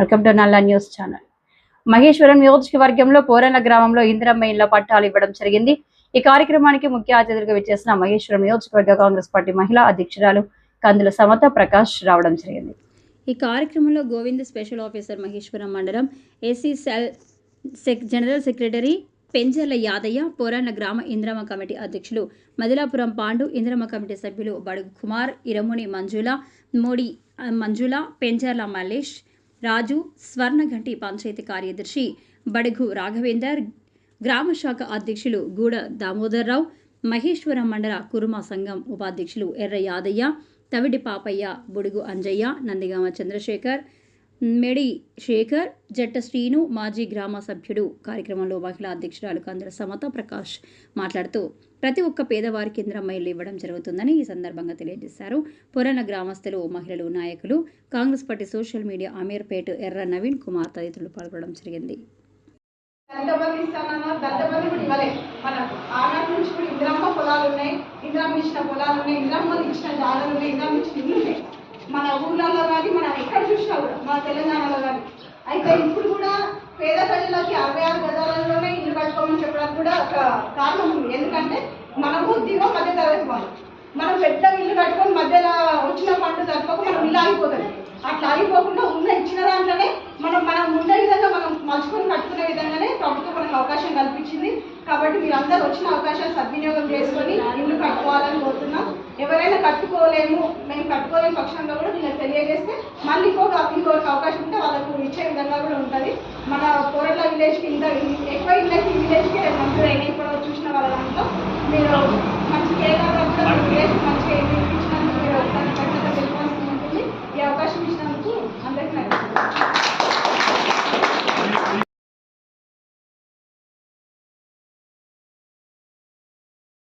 Welcome to Nalla news channel. Maheshwaram నియోజకవర్గంలో పోరన్న గ్రామంలో ఇందిరమ్మ ఇళ్ళ పట్టాలు ఇవ్వడం జరిగింది. ఈ కార్యక్రమానికి ముఖ్య అతిథులుగా విచ్చేసిన మహేశ్వరం నియోజకవర్గ కాంగ్రెస్ పార్టీ మహిళా అధ్యక్షురాలు కందుల సమత ప్రకాష్ రావడం జరిగింది. ఈ కార్యక్రమంలో గోవింద్ స్పెషల్ ఆఫీసర్ మహేశ్వరం మండలం ఏసీ సెల్ సెక్ జనరల్ సెక్రటరీ పెంజర్ల యాదయ్య పోరాన్న గ్రామ ఇంద్రమ కమిటీ అధ్యక్షులు మదిలాపురం పాండు ఇంద్రమ కమిటీ సభ్యులు బడుగు కుమార్ ఇరముని మంజుల మోడి మంజుల పెంజర్ల మల్లేష్ రాజు స్వర్ణఘంటి పంచాయతీ కార్యదర్శి బడుగు రాఘవేందర్ గ్రామ శాఖ అధ్యక్షులు గూడ దామోదర్రావు మహేశ్వరం మండల కురుమ సంఘం ఉపాధ్యక్షులు ఎర్ర యాదయ్య తవిడి పాపయ్య బుడుగు అంజయ్య నందిగామ చంద్రశేఖర్ మెడి శేఖర్ జట్ట శ్రీను మాజీ గ్రామ సభ్యుడు. కార్యక్రమంలో మహిళా అధ్యక్షురాలు కందర సమత ప్రకాష్ మాట్లాడుతూ ప్రతి ఒక్క పేదవారికి ఇంద్రమ్మ ఇల్లు ఇవ్వడం జరుగుతుందని ఈ సందర్భంగా తెలియజేశారు. పురాణ గ్రామస్తులు మహిళలు నాయకులు Congress party social media Ameerpet Erra Naveen Kumar తదితరులు పాల్గొనడం జరిగింది. ఇస్తానన్నారు కూడా మనకు ఆనాటి నుంచి కూడా ఇంద్రమ్మ పొలాలు ఉన్నాయి. ఇంద్రమ్మ ఇచ్చిన పొలాలు ఉన్నాయి. ఇంద్రమ్మ ఇచ్చిన జాగాలు ఉన్నాయి. ఇంద్రమ్మ ఇచ్చిన ఇల్లు ఉన్నాయి. మన ఊర్లలో కానీ మన చూసినా కూడా తెలంగాణలో కానీ. అయితే ఇప్పుడు కూడా పేద ప్రజలకి అరవై ఆరు గజాలలోనే ఇల్లు కట్టుకోమని చెప్పడానికి కూడా ఒక కారణం ఉంది. ఎందుకంటే మనము దిగువ మధ్య తరగతి వాళ్ళు. మనం పెద్ద ఇల్లు కట్టుకొని మధ్యలో వచ్చిన పండు తప్పక మనం ఇల్లు ఆగిపోతుంది అట్లా ఆగిపోకుండా ఉన్న ఇచ్చిన దాంట్లోనే మనం మనం ఉండే విధంగా మనం మలుచుకొని కట్టుకునే విధంగానే ప్రభుత్వం మనకు అవకాశం కల్పించింది. కాబట్టి మీరందరూ వచ్చిన అవకాశాలు సద్వినియోగం చేసుకొని ఇల్లు కట్టుకోవాలని కోరుతున్నాం. ఎవరైనా కట్టుకోలేము మేము కట్టుకోలేని పక్షంలో కూడా వీళ్ళకి తెలియజేస్తే మళ్ళీ ఇంకొక ఇంకొక అవకాశం ఉంటే వాళ్ళకు ఇచ్చే విధంగా కూడా ఉంటుంది. మన కోరట్ల విలేజ్కి ఇంత ఎక్కువ ఇళ్ళకి విలేజ్కి మంచి